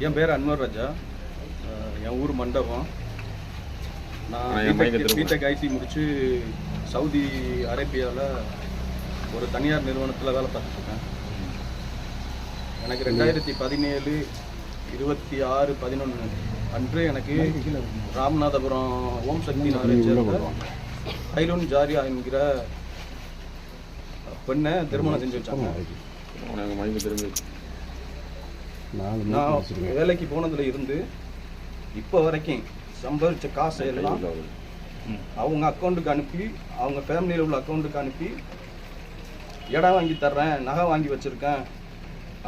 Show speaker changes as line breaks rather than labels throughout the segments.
என் பேர் அன்வர் ராஜா. என் ஊர் மண்டபம். நான் பிடெக் ஐடி முடிச்சு சவுதி அரேபியாவில் ஒரு தனியார் நிறுவனத்தில் வேலை பார்த்துட்ருக்கேன் எனக்கு ரெண்டாயிரத்தி பதினேழு இருபத்தி ஆறு பதினொன்று அன்று எனக்கு ராமநாதபுரம் ஓம் சக்தி சேர்ந்த ஐலோன் ஜாரியா என்கிற பெண்ணை திருமணம் செஞ்சு வச்சாங்க.
திரும்பி
நான் வேலைக்கு போனதுல இருந்து இப்போ வரைக்கும் சம்பாதிச்ச காசை எல்லாம் அவங்க அக்கௌண்ட்டுக்கு அனுப்பி அவங்க ஃபேமிலியில் உள்ள அக்கௌண்ட்டுக்கு அனுப்பி இடம் வாங்கி தர்றேன் நகை வாங்கி வச்சுருக்கேன்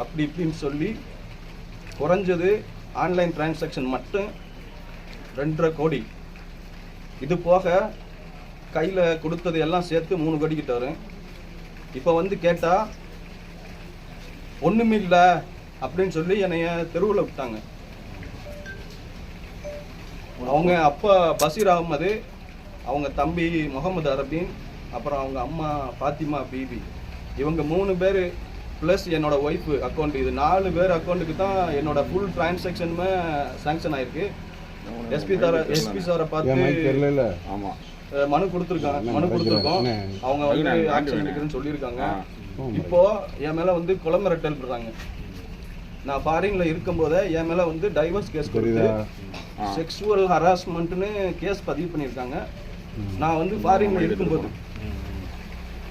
அப்படி இப்படின்னு சொல்லி குறைஞ்சது ஆன்லைன் டிரான்சாக்ஷன் மட்டும் ரெண்டரை கோடி. இது போக கையில் கொடுத்தது எல்லாம் சேர்த்து மூணு கோடிக்கிட்டாரு இப்போ வந்து கேட்டால் ஒன்றுமே இல்லை. அப்படின்னு சொல்லி என்னைய தெருவில் விட்டாங்க. அவங்க அப்பா பஷீர் அகமது அவங்க தம்பி முகமது அரபின் அப்புறம் அவங்க அம்மா ஃபாத்திமா பீபி. இவங்க மூணு பேர் ப்ளஸ் என்னோட ஒய்ஃபு அக்கௌண்ட் இது நாலு பேர் அக்கௌண்ட்டுக்கு தான் என்னோட ஃபுல் டிரான்சாக்ஷனுமே சாங்ஷன் ஆயிருக்கு. எஸ்பி சார எஸ்பி சாரை பார்த்து
ஆமா.
அஹ், மனு கொடுத்துருக்காங்க. மனு கொடுத்துருக்கோம். அவங்க வந்து ஆக்ஷன். எடுக்கிறேன்னு சொல்லியிருக்காங்க. இப்போ என் மேல வந்து கொலை மிரட்டல் பண்றாங்க நான் ஃபாரின்ல இருக்கும்போதே என் மேல வந்து டைவர்ஸ் கேஸ் கொடுத்து
ஆ.
செக்ஸுவல் ஹராஸ்மெண்ட்னு கேஸ் பதிவு பண்ணியிருக்காங்க. நான் வந்து ஃபாரின்ல இருக்கும்போது.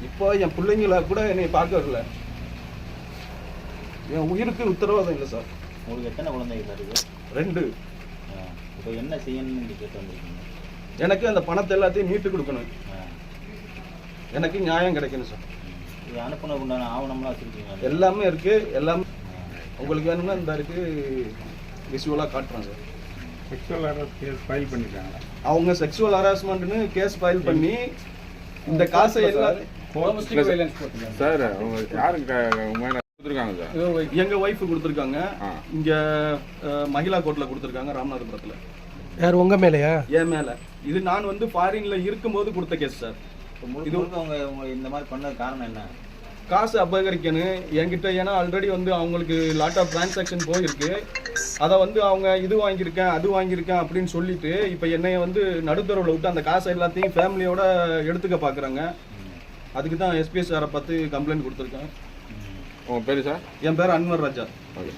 இப்போ என் பிள்ளைங்கள கூட என்னை பார்க்க வரல. என் உயிருக்கு உத்தரவாதம் இல்லை சார்.
உங்களுக்கு எத்தனை குழந்தைங்க சார் இது?
ரெண்டு.
இப்போ என்ன செய்யணும்னு கேட்டு வந்திருக்கீங்க?
எனக்கு அந்த பணத்தை எல்லாத்தையும் மீட்டு கொடுக்கணும். எனக்கு நியாயம் கிடைக்கணும் சார்.
இது அனுப்புனதுக்கு உண்டான ஆவணம்லாம் வச்சிருக்கீங்க
எல்லாமே இருக்கு. எல்லாமே உங்களுக்கு வேணும்னா இந்த இருக்கு விஷுவலாக காட்டுறேன் sir
sexual harass case file பண்ணிருக்காங்களா?
அவங்க செக்ஸுவல் ஹராஸ்மெண்ட்னு கேஸ் ஃபைல் பண்ணி இந்த காசை எல்லாம்
சார் அவங்க யாருக்கு க- உங்க மேல கொடுத்துருக்காங்க சார்?
எங்க ஒய்ஃப் கொடுத்துருக்காங்க. இங்க மகிழா கோர்ட்ல கொடுத்துருக்காங்க ராமநாதபுரத்துல.
யார் உங்க மேலயா?
என் மேல. இது நான் வந்து ஃபாரின்ல இருக்கும்போது கொடுத்த கேஸ் சார்.
முழுக்க அவங்க அவங்க இந்த மாதிரி பண்ணது காரணம் என்ன?
காசு அபகரிக்கணும். என்கிட்ட ஏன்னா ஆல்ரெடி வந்து அவங்களுக்கு லாட் ஆஃப் டிரான்சாக்ஷன் போயிருக்கு. அதை வந்து அவங்க இது வாங்கியிருக்கேன் அது வாங்கியிருக்கேன் அப்படின்னு சொல்லிட்டு இப்போ என்னைய வந்து நடுத்தரவில் விட்டு அந்த காசை எல்லாத்தையும் ஃபேமிலியோட எடுத்துக்க பார்க்குறாங்க அதுக்கு தான் எஸ்பிஎஸ் சாரை பார்த்து கம்ப்ளைண்ட் கொடுத்துருக்கேன்.
உங்க பேரு சார்
என் பேர் அன்வர் ராஜா.
ஓகே